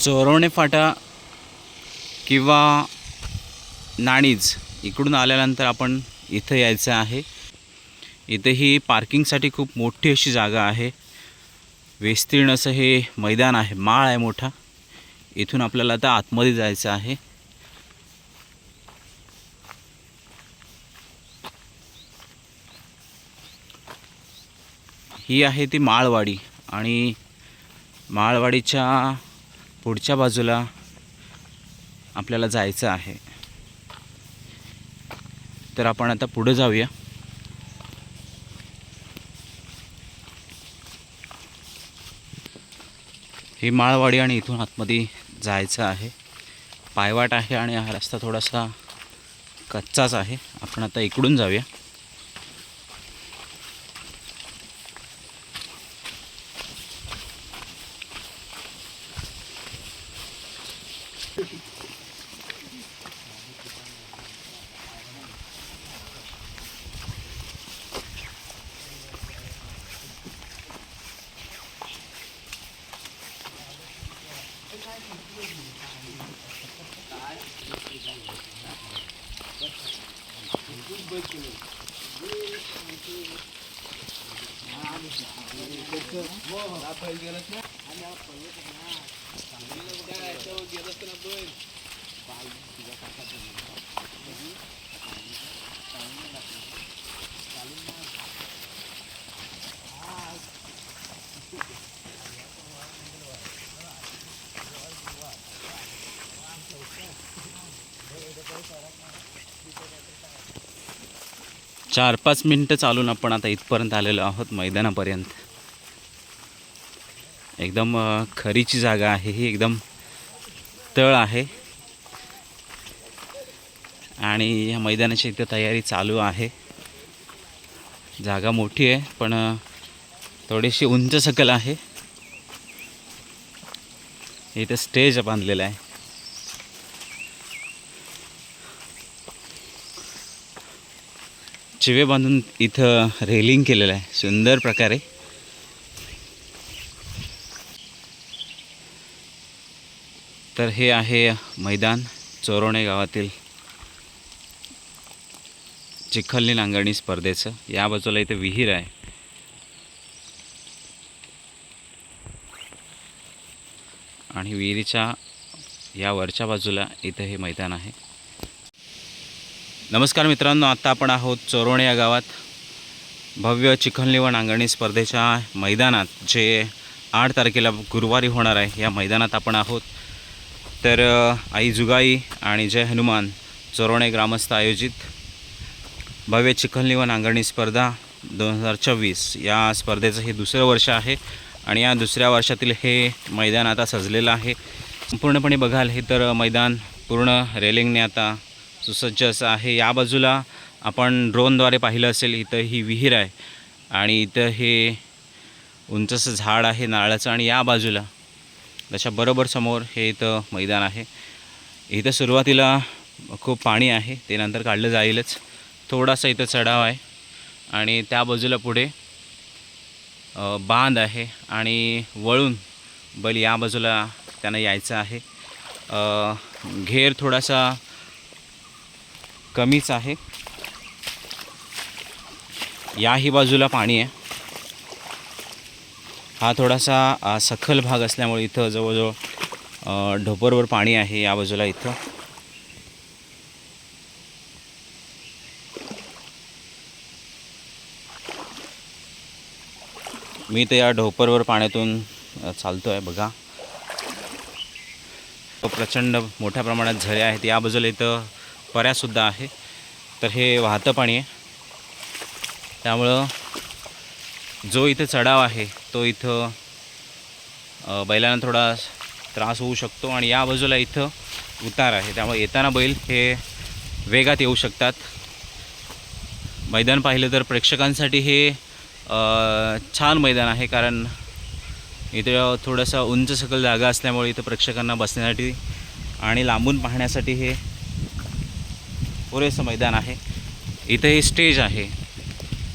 चोरवणे फाटा किंवा नाणीज इकडून आल्यानंतर आपण इथं यायचं आहे. इथे ही पार्किंगसाठी खूप मोठी अशी जागा आहे. विस्तीर्ण असं हे मैदान आहे माळ आहे मोठा. इथून आपल्याला आता आतमध्ये जायचं आहे. ही आहे ती माळवाडी आणि माळवाडीच्या पुढच्या बाजूला आपल्याला जायचं आहे. तर आपण आता पुढं जाऊया. ही माळवाडी आणि इथून आतमध्ये जायचं आहे. पायवाट आहे आणि हा रस्ता थोडासा कच्चाच आहे. आपण आता इकडून जाऊया. चार पाच मिनटं चालून आपण आता इथपर्यंत आलेलो आहोत मैदानापर्यंत. एकदम खरीची जागा आहे. ही एकदम तळ आहे. आणि या मैदानाची इथं तयारी चालू आहे. जागा मोठी आहे पण थोडीशी उंच सकल आहे. इथं स्टेज बांधलेला आहे. चिवे बांधून इथं रेलिंग केलेलं आहे. सुंदर प्रकारे. तर हे आहे मैदान चोरोणे गावातील चिखलनी नांगरणी स्पर्धेचं. या बाजूला इथे विहीर आहे. आणि विहिरीच्या या वरच्या बाजूला इथं हे मैदान आहे. नमस्कार मित्रांनो आत्ता आपण आहोत चोरोणे या गावात. भव्य चिखलनी व नांगरणी स्पर्धेच्या मैदानात जे आठ तारखेला गुरुवारी होणार आहे या मैदानात आपण आहोत. तर आई जुगाई आणि जय हनुमान चोरवणे ग्रामस्थ आयोजित भव्य चिखलनी व नांगरणी स्पर्धा दोन हजार चोवीस. या स्पर्धेचं हे दुसरं वर्ष आहे आणि या दुसऱ्या वर्षातील हे मैदान आता सजलेलं आहे. संपूर्णपणे बघाल हे तर मैदान पूर्ण रेलिंगने आता सुसज्ज असं आहे. या बाजूला आपण ड्रोनद्वारे पाहिलं असेल इथं ही विहीर आहे आणि इथं हे उंचसं झाड आहे नारळाचं आणि या बाजूला त्याच्या बरोबर समोर हे इथं मैदान आहे. इथं सुरुवातीला खूप पाणी आहे ते नंतर काढलं जाईलच. थोडासा इथं चढाव आहे आणि त्या बाजूला पुढे बांध आहे आणि वळून बल या बाजूला त्यांना यायचं आहे. घेर थोडासा कमीच आहे. याही बाजूला पाणी आहे. हा थोडासा सखल भाग असल्यामुळे इथं जवळजवळ ढोपरवर पाणी आहे या बाजूला इथं. मी तर या ढोपरवर पाण्यातून चालतो आहे बघा. प्रचंड मोठ्या प्रमाणात झरे आहेत. या बाजूला इथं पऱ्यासुद्धा आहे. तर हे वाहतं पाणी आहे. त्यामुळं जो इथं चढाव आहे तो इथं बैलांना थोडा त्रास होऊ शकतो आणि या बाजूला इथं उतार आहे. त्यामुळे येताना बैल हे वेगात येऊ शकतात. मैदान पाहिलं तर प्रेक्षकांसाठी हे छान मैदान आहे कारण इथं थोडंसं उंच सकल जागा असल्यामुळे इथं प्रेक्षकांना बसण्यासाठी आणि लांबून पाहण्यासाठी हे पुरेसं मैदान आहे. इथं हे स्टेज आहे.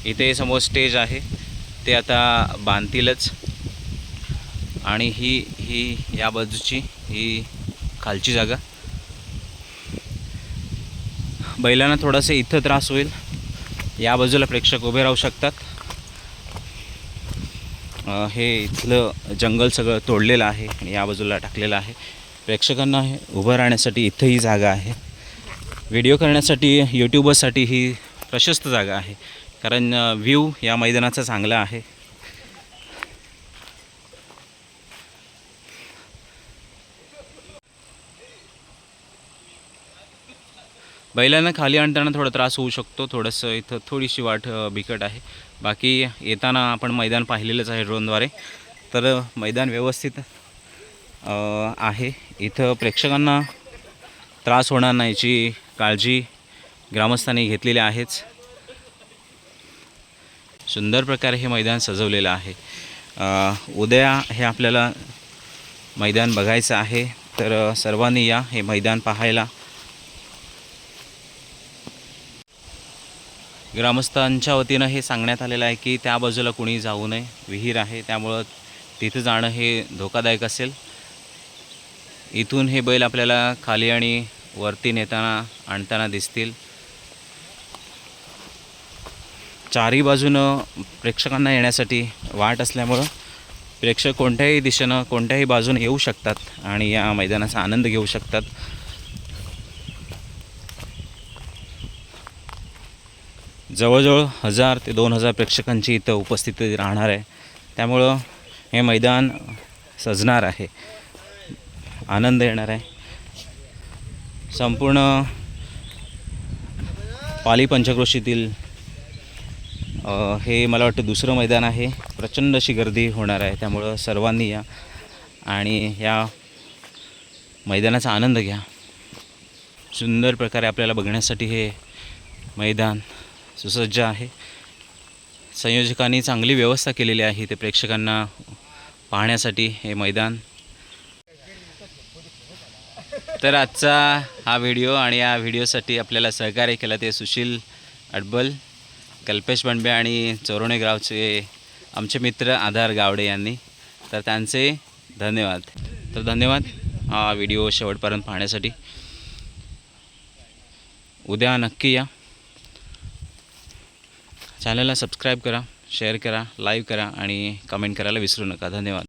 इथे समोर स्टेज आहे. ते आता बांधतीलच. आणि ही ही या बाजूची ही खालची जागा. बैलांना थोडासे इथं त्रास होईल. या बाजूला प्रेक्षक उभे राहू शकतात. हे इथलं जंगल सगळं तोडलेलं आहे आणि या बाजूला टाकलेलं आहे. प्रेक्षकांना हे उभं राहण्यासाठी इथं ही जागा आहे. व्हिडिओ करण्यासाठी यूट्यूबर्ससाठी ही प्रशस्त जागा आहे. कारण व्ह्यू या मैदानाचा चांगला आहे. बैलांना खाली आणताना थोडा त्रास होऊ शकतो. थोडंसं इथं थोडीशी वाट बिकट आहे. बाकी येताना आपण मैदान पाहिलेलंच आहे ड्रोनद्वारे. तर मैदान व्यवस्थित आहे. इथं प्रेक्षकांना त्रास होणार नाही याची काळजी ग्रामस्थांनी घेतलेली आहेच. सुंदर प्रकारे हे मैदान सजवलेलं आहे. उद्या हे आपल्याला मैदान बघायचं आहे. तर सर्वांनी या हे मैदान पाहायला. ग्रामस्थांच्या वतीनं हे सांगण्यात आलेलं आहे की त्या बाजूला कुणी जाऊ नये विहीर आहे त्यामुळं तिथं जाणं हे धोकादायक असेल. इथून हे बैल आपल्याला खाली आणि वरती नेताना आणताना दिसतील. चारही बाजूनं प्रेक्षकांना येण्यासाठी वाट असल्यामुळं प्रेक्षक कोणत्याही दिशेनं कोणत्याही बाजूने येऊ शकतात आणि या मैदानाचा आनंद घेऊ शकतात. जवळजवळ हजार ते दोन हजार प्रेक्षकांची इथं उपस्थिती राहणार आहे. त्यामुळं हे मैदान सजणार आहे. आनंद येणार आहे. संपूर्ण पाली पंचक्रोशीतील हे मला वाटतं दुसरं मैदान आहे. प्रचंड अशी गर्दी होणार आहे. त्यामुळं सर्वांनी या आणि या मैदानाचा आनंद घ्या. सुंदर प्रकारे आपल्याला बघण्यासाठी हे मैदान सुसज्ज आहे. संयोजकांनी चांगली व्यवस्था केलेली आहे ते प्रेक्षकांना पाहण्यासाठी हे मैदान. तर आजचा हा व्हिडिओ आणि या व्हिडिओसाठी आपल्याला सहकार्य केलं ते सुशील अडबल. कल्पेश बंडबे आणि चोरणे गावचे आमचे मित्र आधार गावडे यांनी. तर त्यांचे धन्यवाद. तर धन्यवाद हा व्हिडिओ शेवटपर्यंत पाहण्यासाठी. उद्या नक्की या. चॅनलला सबस्क्राईब करा शेअर करा लाईव्ह करा आणि कमेंट करायला विसरू नका. धन्यवाद.